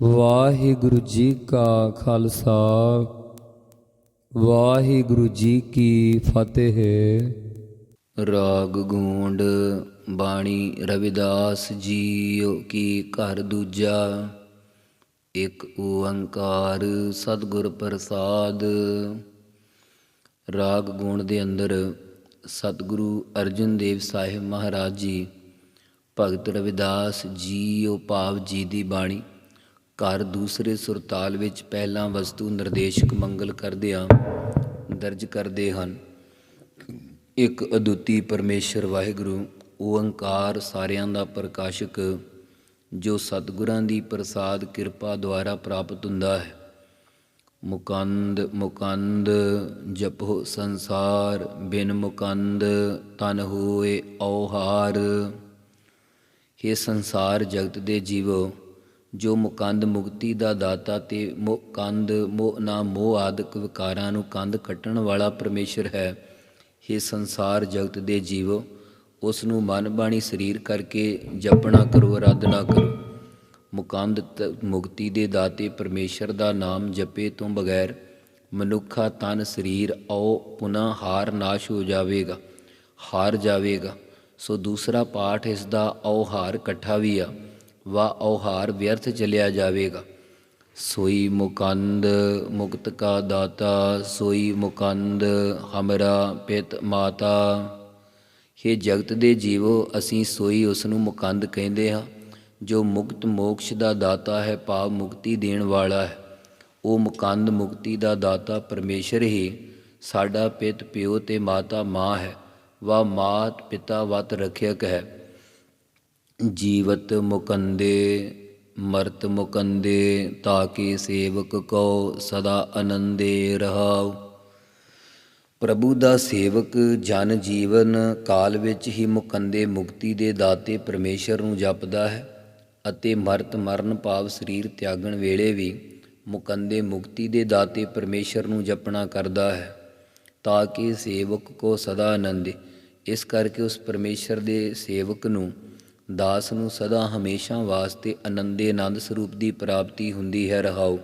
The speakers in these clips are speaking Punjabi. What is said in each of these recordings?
ਵਾਹਿਗੁਰੂ ਜੀ ਕਾ ਖਾਲਸਾ, ਵਾਹਿਗੁਰੂ ਜੀ ਕੀ ਫਤਿਹ। ਰਾਗ ਗੂੰਡ ਬਾਣੀ ਰਵਿਦਾਸ ਜੀਓ ਕੀ ਘਰ ਦੂਜਾ, ਇੱਕ ਓੰਕਾਰ ਸਤਿਗੁਰ ਪ੍ਰਸਾਦ। ਰਾਗ ਗੂੰਡ ਦੇ ਅੰਦਰ ਸਤਿਗੁਰੂ ਅਰਜਨ ਦੇਵ ਸਾਹਿਬ ਮਹਾਰਾਜ ਜੀ, ਭਗਤ ਰਵਿਦਾਸ ਜੀ ਜੀਓ ਭਾਵ ਜੀ ਦੀ ਬਾਣੀ। ਘਰ ਦੂਸਰੇ ਸੁਰਤਾਲ ਵਿੱਚ ਪਹਿਲਾਂ ਵਸਤੂ ਨਿਰਦੇਸ਼ਕ ਮੰਗਲ ਕਰਦਿਆਂ ਦਰਜ ਕਰਦੇ ਹਨ। ਇੱਕ ਅਦੁੱਤੀ ਪਰਮੇਸ਼ਰ ਵਾਹਿਗੁਰੂ ਓੰਕਾਰ ਸਾਰਿਆਂ ਦਾ ਪ੍ਰਕਾਸ਼ਕ, ਜੋ ਸਤਿਗੁਰਾਂ ਦੀ ਪ੍ਰਸਾਦ ਕਿਰਪਾ ਦੁਆਰਾ ਪ੍ਰਾਪਤ ਹੁੰਦਾ ਹੈ। ਮੁਕੰਦ ਮੁਕੰਦ, ਜਪੋ ਸੰਸਾਰ, ਬਿਨ ਮੁਕੰਦ, ਤਨ ਹੋਏ ਔਹਾਰ। ਇਹ ਸੰਸਾਰ ਜਗਤ ਦੇ ਜੀਵੋ ਜੋ ਮੁਕੰਦ ਮੁਕਤੀ ਦਾ ਦਾਤਾ ਤੇ ਮੁਕੰਦ ਮੋਹ ਨਾ ਮੋਹ ਆਦਿਕ ਵਿਕਾਰਾਂ ਨੂੰ ਕੰਧ ਕੱਟਣ ਵਾਲਾ ਪਰਮੇਸ਼ਰ ਹੈ। ਇਹ ਸੰਸਾਰ ਜਗਤ ਦੇ ਜੀਵੋ, ਉਸ ਨੂੰ ਮਨ ਬਾਣੀ ਸਰੀਰ ਕਰਕੇ ਜਪਣਾ ਕਰੋ ਆਰਾਧਨਾ ਕਰੋ। ਮੁਕੰਦ ਤ- ਮੁਕਤੀ ਦੇ ਦਾਤੇ ਪਰਮੇਸ਼ਰ ਦਾ ਨਾਮ ਜਪੇ ਤੋਂ ਬਗੈਰ ਮਨੁੱਖਾ ਤਨ ਸਰੀਰ ਔ ਪੁਨਾ ਹਾਰ ਨਾਸ਼ ਹੋ ਜਾਵੇਗਾ, ਹਾਰ ਜਾਵੇਗਾ। ਸੋ ਦੂਸਰਾ ਪਾਠ ਇਸ ਦਾ ਔਹਾਰ ਇਕੱਠਾ ਵੀ ਆ। ਵਾ ਔਹਾਰ ਵਿਅਰਥ ਚਲਿਆ ਜਾਵੇਗਾ। ਸੋਈ ਮੁਕੰਦ ਮੁਕਤ ਕਾ ਦਾਤਾ, ਸੋਈ ਮੁਕੰਦ ਹਮਰਾ ਪਿਤ ਮਾਤਾ। हे ਜਗਤ ਦੇ ਜੀਵੋ, ਅਸੀਂ ਸੋਈ ਉਸ ਨੂੰ ਮੁਕੰਦ ਕਹਿੰਦੇ ਹਾਂ। ਜੋ ਮੁਕਤ ਮੋਕਸ਼ ਦਾ ਦਾਤਾ ਹੈ, ਭਾਵ ਮੁਕਤੀ ਦੇਣ ਵਾਲਾ ਹੈ। ਉਹ ਮੁਕੰਦ ਮੁਕਤੀ ਦਾ ਦਾਤਾ ਪਰਮੇਸ਼ਰ ਹੀ। ਸਾਡਾ ਪਿਤ ਪਿਓ ਤੇ ਮਾਤਾ ਮਾਂ ਹੈ। ਵਾ ਮਾਤ ਪਿਤਾ ਵਤ ਰਖਿਅਕ ਹੈ। ਜੀਵਤ ਮੁਕੰਦੇ, ਮਰਤ ਮੁਕੰਦੇ ਤਾਕੇ ਸੇਵਕ ਕੋ ਸਦਾ ਆਨੰਦੇ ਰਹਾਉ। ਪ੍ਰਭੂ ਦਾ ਸੇਵਕ ਜਨ ਜੀਵਨ ਕਾਲ ਵਿੱਚ ਹੀ ਮੁਕੰਦੇ ਮੁਕਤੀ ਦੇ ਦਾਤੇ ਪਰਮੇਸ਼ਰ ਨੂੰ ਜਪਦਾ ਹੈ ਅਤੇ ਮਰਤ ਮਰਨ ਭਾਵ ਸਰੀਰ ਤਿਆਗਣ ਵੇਲੇ ਵੀ ਮੁਕੰਦੇ ਮੁਕਤੀ ਦੇ ਦਾਤੇ ਪਰਮੇਸ਼ਰ ਨੂੰ ਜਪਣਾ ਕਰਦਾ ਹੈ, ਤਾਂ ਕਿ ਸੇਵਕ ਕੋ ਸਦਾ ਆਨੰਦੇ। ਇਸ ਕਰਕੇ ਉਸ ਪਰਮੇਸ਼ਰ ਦੇ ਸੇਵਕ ਨੂੰ ਦਾਸ ਨੂੰ ਸਦਾ ਹਮੇਸ਼ਾ ਵਾਸਤੇ ਆਨੰਦੇ ਆਨੰਦ ਸਰੂਪ ਦੀ ਪ੍ਰਾਪਤੀ ਹੁੰਦੀ ਹੈ ਰਹਾਉ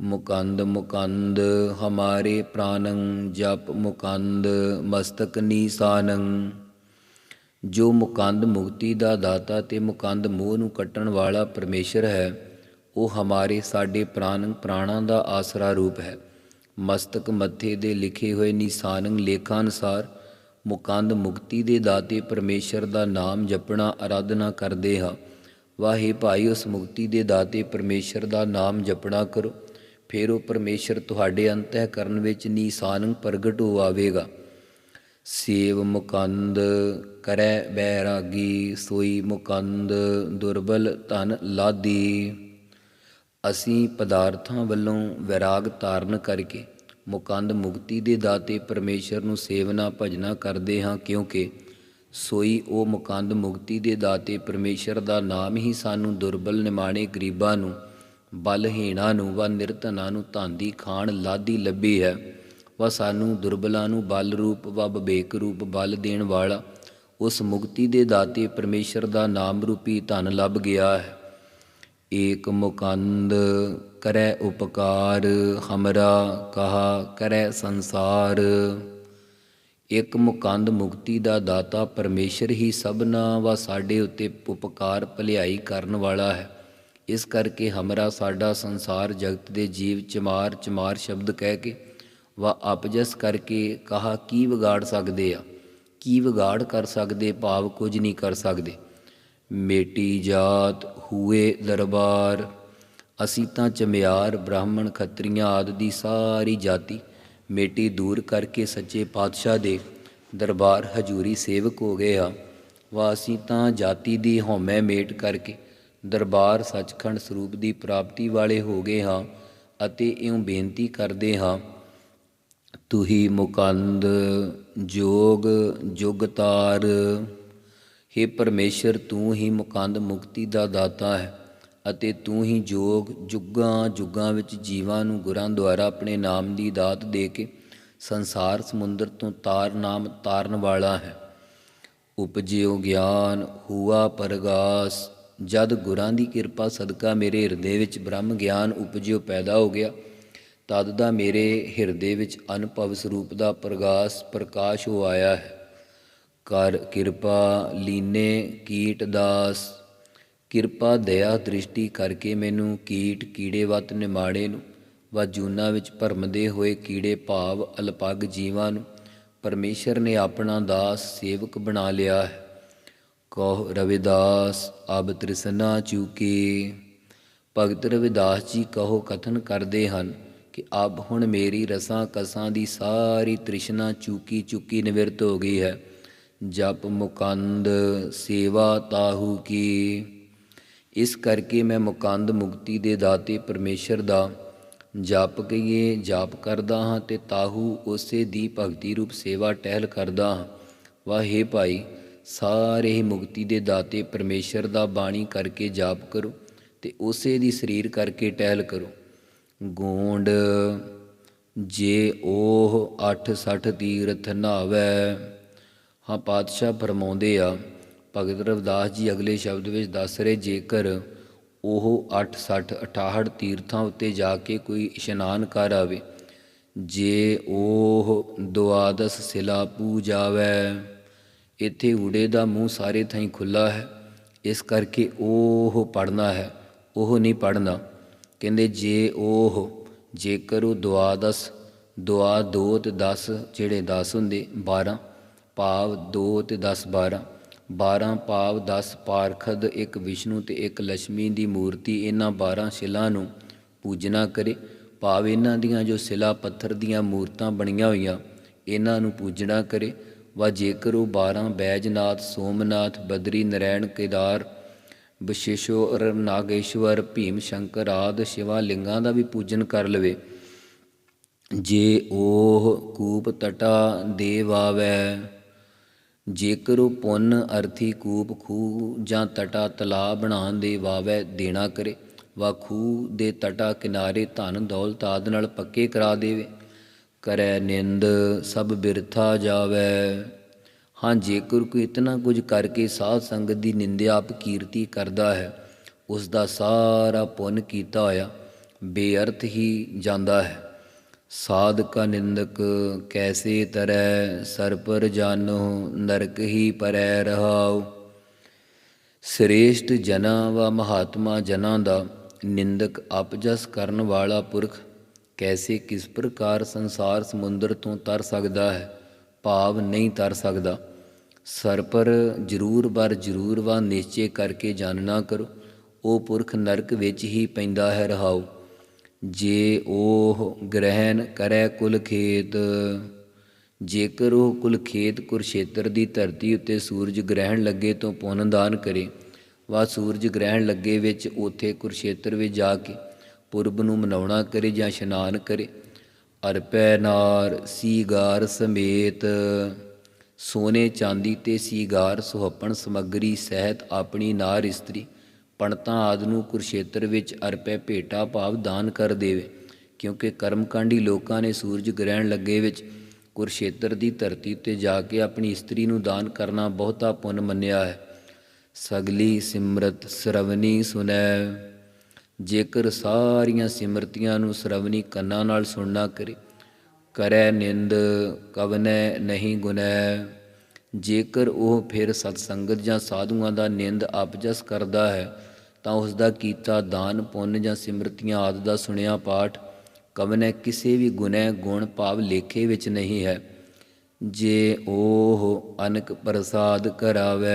ਮੁਕੰਦ ਮੁਕੰਦ, ਹਮਾਰੇ ਪ੍ਰਾਨੰ ਜਪ ਮੁਕੰਦ, ਮਸਤਕ ਨੀਸਾਨੰ। ਜੋ ਮੁਕੰਦ ਮੁਕਤੀ ਦਾ ਦਾਤਾ ਤੇ ਮੁਕੰਦ ਮੋਹ ਨੂੰ ਕੱਟਣ ਵਾਲਾ ਪਰਮੇਸ਼ਰ ਹੈ, ਉਹ ਹਮਾਰੇ ਸਾਡੇ ਪ੍ਰਾਨ ਪ੍ਰਾਣਾਂ ਦਾ ਆਸਰਾ ਰੂਪ ਹੈ। ਮਸਤਕ ਮੱਥੇ ਦੇ ਲਿਖੇ ਹੋਏ ਨਿਸ਼ਾਨੰ ਲੇਖਾਂ ਅਨੁਸਾਰ ਮੁਕੰਦ ਮੁਕਤੀ ਦੇ ਦਾਤੇ ਪਰਮੇਸ਼ਰ ਦਾ ਨਾਮ ਜਪਣਾ ਆਰਾਧਨਾ ਕਰਦੇ ਹਾਂ। ਵਾਹੇ ਭਾਈ, ਉਸ ਮੁਕਤੀ ਦੇ ਦਾਤੇ ਪਰਮੇਸ਼ਰ ਦਾ ਨਾਮ ਜਪਣਾ ਕਰੋ। ਫਿਰ ਉਹ ਪਰਮੇਸ਼ਰ ਤੁਹਾਡੇ ਅੰਤःਕਰਨ ਵਿੱਚ ਨਿਸ਼ਾਨੰ ਪ੍ਰਗਟ ਹੋ ਆਵੇਗਾ ਸੇਵ ਮੁਕੰਦ ਕਰੈ ਬੈਰਾਗੀ, ਸੋਈ ਮੁਕੰਦ ਦੁਰਬਲ ਧਨ ਲਾਦੀ ਅਸੀਂ ਪਦਾਰਥਾਂ ਵੱਲੋਂ ਵਿਰਾਗ ਧਾਰਨ ਕਰਕੇ ਮੁਕੰਦ ਮੁਕਤੀ ਦੇ ਦਾਤੇ ਪਰਮੇਸ਼ਰ ਨੂੰ ਸੇਵਨਾ ਭਜਨਾ ਕਰਦੇ ਹਾਂ ਕਿਉਂਕਿ ਸੋਈ ਉਹ ਮੁਕੰਦ ਮੁਕਤੀ ਦੇ ਦਾਤੇ ਪਰਮੇਸ਼ਰ ਦਾ ਨਾਮ ਹੀ ਸਾਨੂੰ ਦੁਰਬਲ ਨਿਮਾਣੇ ਗਰੀਬਾਂ ਨੂੰ, ਬਲਹੀਣਾਂ ਨੂੰ ਵਾ ਨਿਰਧਨਾਂ ਨੂੰ ਧਾਂਦੀ ਖਾਣ ਲਾਦੀ ਲੱਭੀ ਹੈ। ਵਾ ਸਾਨੂੰ ਦੁਰਬਲਾਂ ਨੂੰ ਬਲ ਰੂਪ ਵਾ ਵਿਵੇਕ ਰੂਪ ਬਲ ਦੇਣ ਵਾਲਾ ਉਸ ਮੁਕਤੀ ਦੇ ਦਾਤੇ ਪਰਮੇਸ਼ਰ ਦਾ ਨਾਮ ਰੂਪੀ ਧਨ ਲੱਭ ਗਿਆ ਹੈ। ਏਕ ਮੁਕੰਦ ਕਰੈ ਉਪਕਾਰ, ਹਮਰਾ ਕਹਾ ਕਰੈ ਸੰਸਾਰ। ਇੱਕ ਮੁਕੰਦ ਮੁਕਤੀ ਦਾ ਦਾਤਾ ਪਰਮੇਸ਼ਰ ਹੀ ਸਭਨਾ ਵਾ ਸਾਡੇ ਉੱਤੇ ਉਪਕਾਰ ਭਲਾਈ ਕਰਨ ਵਾਲਾ ਹੈ। ਇਸ ਕਰਕੇ ਹਮਰਾ ਸਾਡਾ ਸੰਸਾਰ ਜਗਤ ਦੇ ਜੀਵ ਚਮਾਰ ਚਮਾਰ ਸ਼ਬਦ ਕਹਿ ਕੇ ਵਾ ਅਪਜਸ ਕਰਕੇ ਕਹਾ, ਕੀ ਵਿਗਾੜ ਸਕਦੇ ਆ? ਕੀ ਵਿਗਾੜ ਕਰ ਸਕਦੇ? ਭਾਵ ਕੁਝ ਨਹੀਂ ਕਰ ਸਕਦੇ। ਮੇਟੀ ਜਾਤ ਹੂਏ ਦਰਬਾਰ। ਅਸੀਂ ਤਾਂ ਚਮਿਆਰ, ਬ੍ਰਾਹਮਣ, ਖੱਤਰੀਆਂ ਆਦਿ ਦੀ ਸਾਰੀ ਜਾਤੀ ਮੇਟੀ ਦੂਰ ਕਰਕੇ ਸੱਚੇ ਪਾਤਸ਼ਾਹ ਦੇ ਦਰਬਾਰ ਹਜੂਰੀ ਸੇਵਕ ਹੋ ਗਏ ਆ ਵਾ ਅਸੀਂ ਤਾਂ ਜਾਤੀ ਦੀ ਹਉਮੈ ਮੇਟ ਕਰਕੇ ਦਰਬਾਰ ਸੱਚਖੰਡ ਸਰੂਪ ਦੀ ਪ੍ਰਾਪਤੀ ਵਾਲੇ ਹੋ ਗਏ ਹਾਂ ਅਤੇ ਇਉਂ ਬੇਨਤੀ ਕਰਦੇ ਹਾਂ ਤੂੰ ਹੀ ਮੁਕੰਦ, ਜੋਗ, ਜੁਗਤਾਰ हे ਪਰਮੇਸ਼ਰ, ਤੂੰ ਹੀ ਮੁਕੰਦ ਮੁਕਤੀ ਦਾ ਦਾਤਾ ਹੈ। ਅਤੇ ਤੂੰ ਹੀ ਜੋਗ ਜੁਗਾਂ ਜੁਗਾਂ ਵਿੱਚ ਜੀਵਾਂ ਨੂੰ ਗੁਰਾਂ ਦੁਆਰਾ ਆਪਣੇ ਨਾਮ ਦੀ ਦਾਤ ਦੇ ਕੇ ਸੰਸਾਰ ਸਮੁੰਦਰ ਤੋਂ ਤਾਰ ਨਾਮ ਤਾਰਨ ਵਾਲਾ ਹੈ। ਉਪਜਿਓ ਗਿਆਨ, ਹੁਆ ਪਰਗਾਸ, ਜਦ ਗੁਰਾਂ ਦੀ ਕਿਰਪਾ ਸਦਕਾ ਮੇਰੇ ਹਿਰਦੇ ਵਿੱਚ ਬ੍ਰਹਮ ਗਿਆਨ ਉਪਜਿਓ ਪੈਦਾ ਹੋ ਗਿਆ, ਤਦ ਦਾ ਮੇਰੇ ਹਿਰਦੇ ਵਿੱਚ ਅਨੁਭਵ ਸਰੂਪ ਦਾ ਪ੍ਰਗਾਸ ਪ੍ਰਕਾਸ਼ ਹੋ ਆਇਆ ਹੈ। ਕਰ ਕਿਰਪਾ, ਲੀਨੇ, ਕੀਟ ਦਾਸ ਕਿਰਪਾ, ਦਇਆ, ਦ੍ਰਿਸ਼ਟੀ ਕਰਕੇ ਮੈਨੂੰ ਕੀਟ, ਕੀੜੇ ਵਤ, ਨਿਮਾੜੇ ਨੂੰ, ਵਾ ਜੂਨਾ ਵਿੱਚ ਭਰਮਦੇ ਹੋਏ ਕੀੜੇ, ਭਾਵ, ਅਲਪਗ ਜੀਵਾਂ ਨੂੰ, ਪਰਮੇਸ਼ਰ ਨੇ ਆਪਣਾ ਦਾਸ ਸੇਵਕ ਬਣਾ ਲਿਆ ਹੈ। ਕਹ, ਰਵਿਦਾਸ, ਅਬ ਤ੍ਰਿਸਨਾ ਚੂਕੇ। ਭਗਤ ਰਵਿਦਾਸ ਜੀ ਕਹੋ, ਕਥਨ ਕਰਦੇ ਹਨ ਕਿ ਅਬ ਹੁਣ ਮੇਰੀ ਰਸਾਂ ਕਸਾਂ ਦੀ ਸਾਰੀ ਤ੍ਰਿਸ਼ਨਾ ਚੂਕੀ ਚੁੱਕੀ ਨਿਵਰਤ ਹੋ ਗਈ ਹੈ। ਜਪ ਮੁਕੰਦ ਸੇਵਾ ਤਾਹੂ ਕੀ। ਇਸ ਕਰਕੇ ਮੈਂ ਮੁਕੰਦ ਮੁਕਤੀ ਦੇ ਦਾਤੇ ਪਰਮੇਸ਼ਰ ਦਾ ਜਾਪ ਕਹੀਏ, ਜਾਪ ਕਰਦਾ ਹਾਂ ਤੇ ਤਾਹੂ ਉਸੇ ਦੀ ਭਗਤੀ ਰੂਪ ਸੇਵਾ ਟਹਿਲ ਕਰਦਾ ਹਾਂ। ਵਾਹੇ ਭਾਈ, ਸਾਰੇ ਹੀ ਮੁਕਤੀ ਦੇ ਦਾਤੇ ਪਰਮੇਸ਼ਰ ਦਾ ਬਾਣੀ ਕਰਕੇ ਜਾਪ ਕਰੋ ਤੇ ਉਸੇ ਦੀ ਸਰੀਰ ਕਰਕੇ ਟਹਿਲ ਕਰੋ। ਗੋਂਡ, ਜੇ ਉਹ 860 ਤੀਰਥ ਨਾਵੈ, ਹਾਂ ਪਾਤਸ਼ਾਹ ਫਰਮਾਉਂਦੇ ਆ ਭਗਤ ਰਵਿਦਾਸ ਜੀ ਅਗਲੇ ਸ਼ਬਦ ਵਿੱਚ ਦੱਸ ਰਹੇ, ਜੇਕਰ ਉਹ 860 68 ਤੀਰਥਾਂ ਉੱਤੇ ਜਾ ਕੇ ਕੋਈ ਇਸ਼ਨਾਨ ਕਰ ਆਵੇ, ਜੇ ਉਹ ਦੁਆਦਸ ਸਿਲਾ ਪੂਜਾਵੇ ਇੱਥੇ ਊੜੇ ਦਾ ਮੂੰਹ ਸਾਰੇ ਥਾਈਂ ਖੁੱਲਾ ਹੈ, ਇਸ ਕਰਕੇ ਉਹ ਪੜਨਾ ਹੈ, ਉਹ ਨਹੀਂ ਪੜਨਾ ਕਹਿੰਦੇ ਜੇ ਉਹ, ਜੇਕਰ ਉਹ ਦੁਆਦਸ, ਦੁਆ 2 ਤੇ 10 ਜਿਹੜੇ 10 ਹੁੰਦੇ 12 ਭਾਵ 2 ਤੇ 10 12 12 ਭਾਵ 10 ਪਾਰਖਦ, ਇੱਕ ਵਿਸ਼ਨੂੰ ਤੇ ਇੱਕ ਲక్ష్ਮੀ ਦੀ ਮੂਰਤੀ ਇਹਨਾਂ 12 ਸ਼ਿਲਾ ਨੂੰ ਪੂਜਨਾ ਕਰੇ। ਭਾਵ ਇਹਨਾਂ ਦੀਆਂ ਜੋ ਸਿਲਾ ਪੱਥਰ ਦੀਆਂ ਮੂਰਤਾਂ ਬਣੀਆਂ ਹੋਈਆਂ, ਇਹਨਾਂ ਨੂੰ ਪੂਜਣਾ ਕਰੇ। ਵਾ ਜੇਕਰ ਉਹ 12 ਬੈਜਨਾਥ, ਸੋਮਨਾਥ, ਬਦਰੀ ਨਰੈਣ, ਕੇਦਾਰ ਵਿਸ਼ੇਸ਼ਵਰ ਨਾਗੇਸ਼ਵਰ, ਭੀਮ, ਸ਼ੰਕਰ ਆਦ ਸ਼ਿਵਾ ਲਿੰਗਾਂ ਦਾ ਵੀ ਪੂਜਨ ਕਰ ਲਵੇ। ਜੇ ਉਹ ਕੂਪ ਤਟਾ ਦੇਵ ਆਵੈ ਜੇਕਰ ਉਹ ਪੁੰਨ ਅਰਥੀ ਕੂਪ ਖੂਹ ਜਾਂ ਤਟਾ ਤਲਾ ਬਣਾਉਣ ਦੇ ਵਾਵੈ ਦੇਣਾ ਕਰੇ, ਵਾ ਖੂਹ ਦੇ ਤਟਾ ਕਿਨਾਰੇ ਧਨ ਦੌਲਤ ਆਦਿ ਨਾਲ ਪੱਕੇ ਕਰਾ ਦੇਵੇ। ਕਰੈ ਨਿੰਦ, ਸਭ ਬਿਰਥਾ ਜਾਵੇ। ਹਾਂ, ਜੇਕਰ ਕੋਈ ਇਤਨਾ ਕੁਝ ਕਰਕੇ ਸਾਧ ਸੰਗਤ ਦੀ ਨਿੰਦਿਆ ਆਪ ਕੀਰਤੀ ਕਰਦਾ ਹੈ ਉਸ ਦਾ ਸਾਰਾ ਪੁੰਨ ਕੀਤਾ ਹੋਇਆ ਬੇਅਰਥ ਹੀ ਜਾਂਦਾ ਹੈ। ਸਾਧਕਾ ਨਿੰਦਕ ਕੈਸੇ ਤਰੈ, ਸਰਪਰ ਜਾਨੋ ਨਰਕ ਹੀ ਪਰੈ ਰਹਾਉ। ਸ੍ਰੇਸ਼ਟ ਜਨਾਂ ਵਾ ਮਹਾਤਮਾ ਜਨਾਂ ਦਾ, ਨਿੰਦਕ ਅਪਜਸ ਕਰਨ ਵਾਲਾ ਪੁਰਖ ਕੈਸੇ ਕਿਸ ਪ੍ਰਕਾਰ ਸੰਸਾਰ ਸਮੁੰਦਰ ਤੋਂ ਤਰ ਸਕਦਾ ਹੈ, ਭਾਵ ਨਹੀਂ ਤਰ ਸਕਦਾ। ਸਰਪਰ ਜ਼ਰੂਰ ਬਰ ਜ਼ਰੂਰ ਵਾ ਨਿਸ਼ਚੇ ਕਰਕੇ ਜਾਣਨਾ ਕਰੋ, ਉਹ ਪੁਰਖ ਨਰਕ ਵਿੱਚ ਹੀ ਪੈਂਦਾ ਹੈ ਰਹਾਉ। ਜੇ ਉਹ ਗ੍ਰਹਿਣ ਕਰੈ ਕੁਲ ਖੇਤ, ਜੇਕਰ ਉਹ ਕੁਲ ਖੇਤ ਕੁਰਸ਼ੇਤਰ ਦੀ ਧਰਤੀ ਉੱਤੇ ਸੂਰਜ ਗ੍ਰਹਿਣ ਲੱਗੇ ਤੋਂ ਪੁੰਨ ਦਾਨ ਕਰੇ। ਵਾ ਸੂਰਜ ਗ੍ਰਹਿਣ ਲੱਗੇ ਵਿੱਚ ਉਥੇ ਕੁਰਸ਼ੇਤਰ ਵਿੱਚ ਜਾ ਕੇ ਪੁਰਬ ਨੂੰ ਮਨਾਉਣਾ ਕਰੇ ਜਾਂ ਇਸ਼ਨਾਨ ਕਰੇ। ਅਰਪੈ ਨਾਰ, ਸੀਗਾਰ ਸਮੇਤ ਸੋਨੇ ਚਾਂਦੀ ਤੇ ਸੀਗਾਰ, ਸੁਹੱਪਣ ਸਮੱਗਰੀ ਸਹਿਤ ਆਪਣੀ ਨਾਰ ਇਸਤਰੀ ਪਣਤਾਂ ਆਦ ਨੂੰ ਕੁਰਸ਼ੇਤਰ ਵਿੱਚ ਅਰਪੈ ਭੇਟਾ ਭਾਵ ਦਾਨ ਕਰ ਦੇਵੇ, ਕਿਉਂਕਿ ਕਰਮਕਾਂਡੀ ਲੋਕਾਂ ਨੇ ਸੂਰਜ ਗ੍ਰਹਿਣ ਲੱਗੇ ਵਿੱਚ ਕੁਰਸ਼ੇਤਰ ਦੀ ਧਰਤੀ ਉੱਤੇ ਜਾ ਕੇ ਆਪਣੀ ਇਸਤਰੀ ਨੂੰ ਦਾਨ ਕਰਨਾ ਬਹੁਤਾ ਪੁੰਨ ਮੰਨਿਆ ਹੈ। ਸਗਲੀ ਸਿਮਰਤ ਸਰਵਨੀ ਸੁਨੈ। ਜੇਕਰ ਸਾਰੀਆਂ ਸਿਮਰਤੀਆਂ ਨੂੰ ਸਰਵਨੀ ਕੰਨਾਂ ਨਾਲ ਸੁਣਨਾ ਕਰੇ, ਕਰੈ ਨਿੰਦ, ਕਵਨੈ, ਨਹੀਂ ਗੁਨੈ। ਜੇਕਰ ਉਹ ਫਿਰ ਸਤਸੰਗਤ ਜਾਂ ਸਾਧੂਆਂ ਦਾ ਨਿੰਦ ਆਪਜਸ ਕਰਦਾ ਹੈ ਤਾਂ ਉਸ ਦਾ ਕੀਤਾ ਦਾਨ, ਪੁੰਨ ਜਾਂ ਸਿਮਰਤੀਆਂ ਆਦਿ ਦਾ ਸੁਣਿਆ ਪਾਠ ਕਵਨੈ ਕਿਸੇ ਵੀ ਗੁਨੈ ਗੁਣ ਭਾਵ ਲੇਖੇ ਵਿੱਚ ਨਹੀਂ ਹੈ। ਜੇ ਉਹ ਅਨਕ ਪ੍ਰਸਾਦ ਕਰਾਵੇ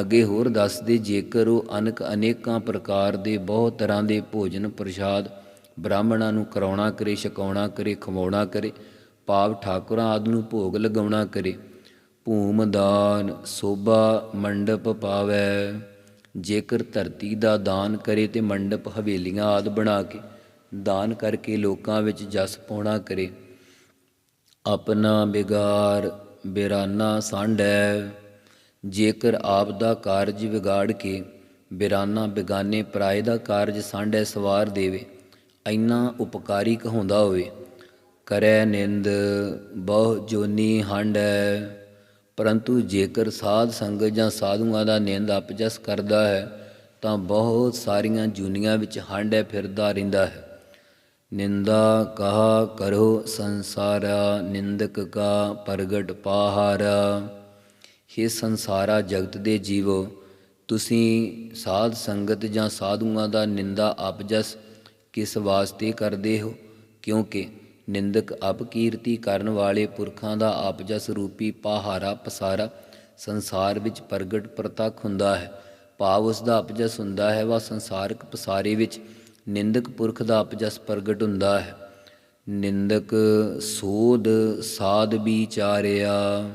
ਅੱਗੇ ਹੋਰ ਦੱਸਦੇ, ਜੇਕਰ ਉਹ ਅਨਕ ਅਨੇਕਾਂ ਪ੍ਰਕਾਰ ਦੇ ਬਹੁਤ ਤਰ੍ਹਾਂ ਦੇ ਭੋਜਨ ਪ੍ਰਸ਼ਾਦ ਬ੍ਰਾਹਮਣਾਂ ਨੂੰ ਕਰਾਉਣਾ ਕਰੇ, ਛਕਾਉਣਾ ਕਰੇ, ਖਵਾਉਣਾ ਕਰੇ, ਭਾਵ ਠਾਕੁਰਾਂ ਆਦਿ ਨੂੰ ਭੋਗ ਲਗਾਉਣਾ ਕਰੇ, ਭੂਮ ਦਾਨ, ਸੋਭਾ ਮੰਡਪ ਪਾਵੇ। ਜੇਕਰ ਧਰਤੀ ਦਾ ਦਾਨ ਕਰੇ ਤੇ ਮੰਡਪ ਹਵੇਲੀਆਂ ਆਦ ਬਣਾ ਕੇ ਦਾਨ ਕਰਕੇ ਲੋਕਾਂ ਵਿੱਚ ਜਸ ਪਾਉਣਾ ਕਰੇ। ਆਪਣਾ ਬਿਗਾਰ ਬਿਰਾਨਾ ਸਾਂਢੈ। ਜੇਕਰ ਆਪ ਦਾ ਕਾਰਜ ਵਿਗਾੜ ਕੇ ਬਿਰਾਨਾ ਬਿਗਾਨੇ ਪਰਾਏ ਦਾ ਕਾਰਜ ਸਾਂਢੈ ਸਵਾਰ ਦੇਵੇ ਐਨਾ ਉਪਕਾਰੀ ਕਹਾਉਂਦਾ ਹੋਵੇ, ਕਰੈ ਨਿੰਦ ਬਹੁ ਜੋਨੀ ਹੰਡੈ ਪਰੰਤੂ ਜੇਕਰ ਸਾਧ ਸੰਗਤ ਜਾਂ ਸਾਧੂਆਂ ਦਾ ਨਿੰਦ ਅਪਜਸ ਕਰਦਾ ਹੈ, ਤਾਂ ਬਹੁਤ ਸਾਰੀਆਂ ਜੂਨੀਆਂ ਵਿੱਚ ਹੰਡਿਆ ਫਿਰਦਾ ਰਹਿੰਦਾ ਹੈ। ਨਿੰਦਾ ਕਹਾ ਕਰੋ ਸੰਸਾਰਾ, ਨਿੰਦਕ ਕਾ ਪ੍ਰਗਟ ਪਾਹਾਰਾ। हे ਸੰਸਾਰਾ, ਜਗਤ ਦੇ ਜੀਵੋ, ਤੁਸੀਂ ਸਾਧ ਸੰਗਤ ਜਾਂ ਸਾਧੂਆਂ ਦਾ ਨਿੰਦਾ ਅਪਜਸ ਕਿਸ ਵਾਸਤੇ ਕਰਦੇ ਹੋ? ਕਿਉਂਕਿ ਨਿੰਦਕ ਅਪਕੀਰਤੀ ਕਰਨ ਵਾਲੇ ਪੁਰਖਾਂ ਦਾ ਅਪਜਸ ਰੂਪੀ ਪਹਾਰਾ ਪਸਾਰਾ ਸੰਸਾਰ ਵਿੱਚ ਪ੍ਰਗਟ ਪ੍ਰਤੱਖ ਹੁੰਦਾ ਹੈ। ਭਾਵ ਉਸ ਦਾ ਅਪਜਸ ਹੁੰਦਾ ਹੈ ਵਾ ਸੰਸਾਰਕ ਪਸਾਰੇ ਵਿੱਚ ਨਿੰਦਕ ਪੁਰਖ ਦਾ ਅਪਜਸ ਪ੍ਰਗਟ ਹੁੰਦਾ ਹੈ। ਨਿੰਦਕ ਸੋਧ ਸਾਧ ਵਿਚਾਰਿਆ।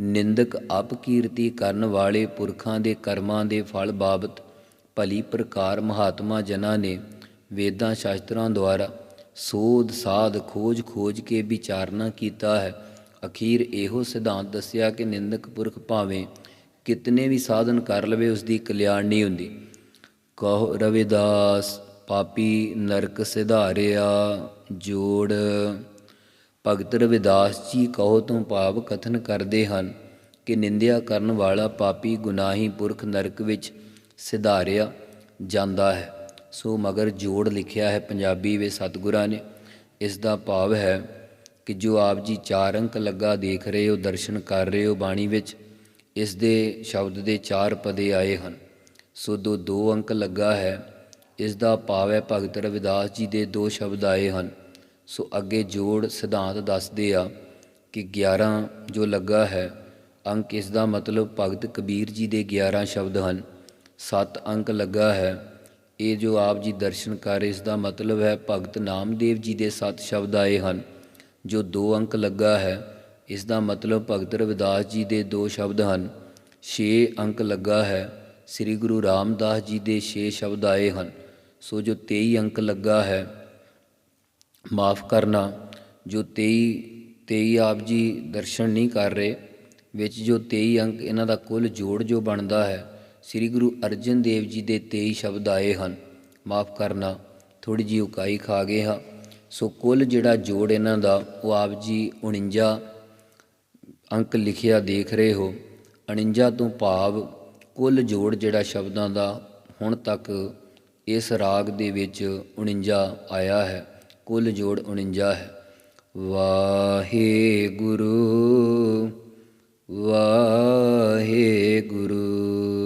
ਨਿੰਦਕ ਅਪਕੀਰਤੀ ਕਰਨ ਵਾਲੇ ਪੁਰਖਾਂ ਦੇ ਕਰਮਾਂ ਦੇ ਫਲ ਬਾਬਤ ਭਲੀ ਪ੍ਰਕਾਰ ਮਹਾਤਮਾ ਜਨਾਂ ਨੇ ਵੇਦਾਂ ਸ਼ਾਸਤਰਾਂ ਦੁਆਰਾ ਸੋਧ ਸਾਧ ਖੋਜ ਖੋਜ ਕੇ ਵਿਚਾਰਨਾ ਕੀਤਾ ਹੈ। ਅਖੀਰ ਇਹੋ ਸਿਧਾਂਤ ਦੱਸਿਆ ਕਿ ਨਿੰਦਕ ਪੁਰਖ ਭਾਵੇਂ ਕਿਤਨੇ ਵੀ ਸਾਧਨ ਕਰ ਲਵੇ ਉਸ ਦੀ ਕਲਿਆਣ ਨਹੀਂ ਹੁੰਦੀ। ਕਹੋ ਰਵਿਦਾਸ, ਪਾਪੀ ਨਰਕ ਸਿਧਾਰਿਆ, ਜੋੜ। ਭਗਤ ਰਵਿਦਾਸ ਜੀ ਕਹੋ ਤੋਂ ਭਾਵ ਕਥਨ ਕਰਦੇ ਹਨ ਕਿ ਨਿੰਦਿਆ ਕਰਨ ਵਾਲਾ ਪਾਪੀ ਗੁਨਾਹੀ ਪੁਰਖ ਨਰਕ ਵਿੱਚ ਸਿਧਾਰਿਆ ਜਾਂਦਾ ਹੈ। ਸੋ ਮਗਰ ਜੋੜ ਲਿਖਿਆ ਹੈ ਪੰਜਾਬੀ ਵਿੱਚ ਸਤਿਗੁਰਾਂ ਨੇ। ਇਸ ਦਾ ਭਾਵ ਹੈ ਕਿ ਜੋ ਆਪ ਜੀ ਚਾਰ ਅੰਕ ਲੱਗਾ ਦੇਖ ਰਹੇ ਹੋ, ਦਰਸ਼ਨ ਕਰ ਰਹੇ ਹੋ ਬਾਣੀ ਵਿੱਚ, ਇਸ ਦੇ ਸ਼ਬਦ ਦੇ ਚਾਰ ਪਦੇ ਆਏ ਹਨ। ਸੋ ਦੋ ਦੋ ਅੰਕ ਲੱਗਾ ਹੈ, ਇਸ ਦਾ ਭਾਵ ਹੈ ਭਗਤ ਰਵਿਦਾਸ ਜੀ ਦੇ ਦੋ ਸ਼ਬਦ ਆਏ ਹਨ। ਸੋ ਅੱਗੇ ਜੋੜ ਸਿਧਾਂਤ ਦੱਸਦੇ ਆ ਕਿ 11 ਜੋ ਲੱਗਾ ਹੈ, ਅੰਕ ਇਸ ਦਾ ਮਤਲਬ ਭਗਤ ਕਬੀਰ ਜੀ ਦੇ 11 ਸ਼ਬਦ ਹਨ। 7 ਅੰਕ ਲੱਗਾ ਹੈ ਇਹ ਜੋ ਆਪ ਜੀ ਦਰਸ਼ਨ ਕਰ, ਇਸ ਦਾ ਮਤਲਬ ਹੈ ਭਗਤ ਨਾਮਦੇਵ ਜੀ ਦੇ 7 ਸ਼ਬਦ ਆਏ ਹਨ, ਜੋ ਦੋ ਅੰਕ ਲੱਗਾ ਹੈ। ਇਸ ਦਾ ਮਤਲਬ ਭਗਤ ਰਵਿਦਾਸ ਜੀ ਦੇ ਦੋ ਸ਼ਬਦ ਹਨ। 6 ਅੰਕ ਲੱਗਾ ਹੈ, ਸ੍ਰੀ ਗੁਰੂ ਰਾਮਦਾਸ ਜੀ ਦੇ 6 ਸ਼ਬਦ ਆਏ ਹਨ। ਸੋ ਜੋ 23 ਅੰਕ ਲੱਗਾ ਹੈ, ਮਾਫ ਕਰਨਾ, ਜੋ 23 23 ਆਪ ਜੀ ਦਰਸ਼ਨ ਨਹੀਂ ਕਰ ਰਹੇ, ਵਿੱਚ ਜੋ 23 ਅੰਕ ਇਹਨਾਂ ਦਾ ਕੁੱਲ ਜੋੜ ਜੋ ਬਣਦਾ ਹੈ ਸ੍ਰੀ ਗੁਰੂ ਅਰਜਨ ਦੇਵ ਜੀ ਦੇ 23 ਸ਼ਬਦ ਆਏ ਹਨ। ਮਾਫ ਕਰਨਾ ਥੋੜੀ ਜਿਹੀ ਉਕਾਈ ਖਾ ਗਏ ਹਾਂ। ਸੋ ਕੁੱਲ ਜਿਹੜਾ ਜੋੜ ਇਹਨਾਂ ਦਾ, ਉਹ ਆਪ ਜੀ 49 ਅੰਕ ਲਿਖਿਆ ਦੇਖ ਰਹੇ ਹੋ। 49 ਤੋਂ ਭਾਵ ਕੁੱਲ ਜੋੜ ਜਿਹੜਾ ਸ਼ਬਦਾਂ ਦਾ, ਹੁਣ ਤੱਕ ਇਸ ਰਾਗ ਦੇ ਵਿੱਚ 49 ਆਇਆ ਹੈ। ਕੁੱਲ ਜੋੜ 49 ਹੈ। ਵਾਹਿਗੁਰੂ ਵਾਹਿਗੁਰੂ ਵਾਹਿਗੁਰੂ।